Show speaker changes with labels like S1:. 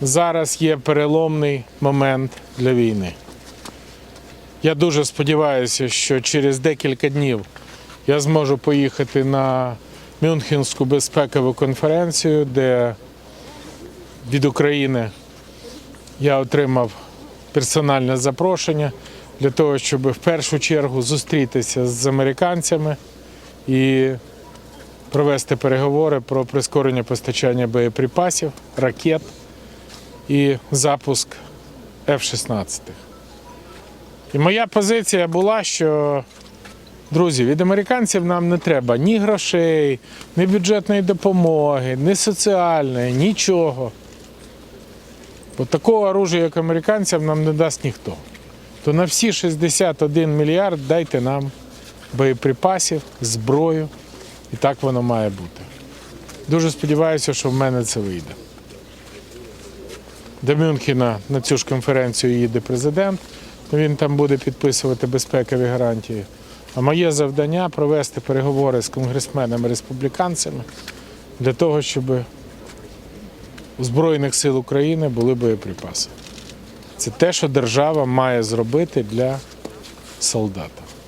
S1: зараз є переломний момент для війни. Я дуже сподіваюся, що через декілька днів я зможу поїхати на Мюнхенську безпекову конференцію, де від України я отримав персональне запрошення для того, щоб в першу чергу зустрітися з американцями і провести переговори про прискорення постачання боєприпасів, ракет і запуск F-16. І моя позиція була, що друзі, від американців нам не треба ні грошей, ні бюджетної допомоги, ні соціальної, нічого. Бо такого оружия, як американцям, нам не дасть ніхто. То на всі 61 мільярд дайте нам боєприпасів, зброю. І так воно має бути. Дуже сподіваюся, що в мене це вийде. До Мюнхена на цю ж конференцію їде президент. Він там буде підписувати безпекові гарантії. А моє завдання провести переговори з конгресменами республіканцями для того, щоб у Збройних сил України були боєприпаси. Це те, що держава має зробити для солдата.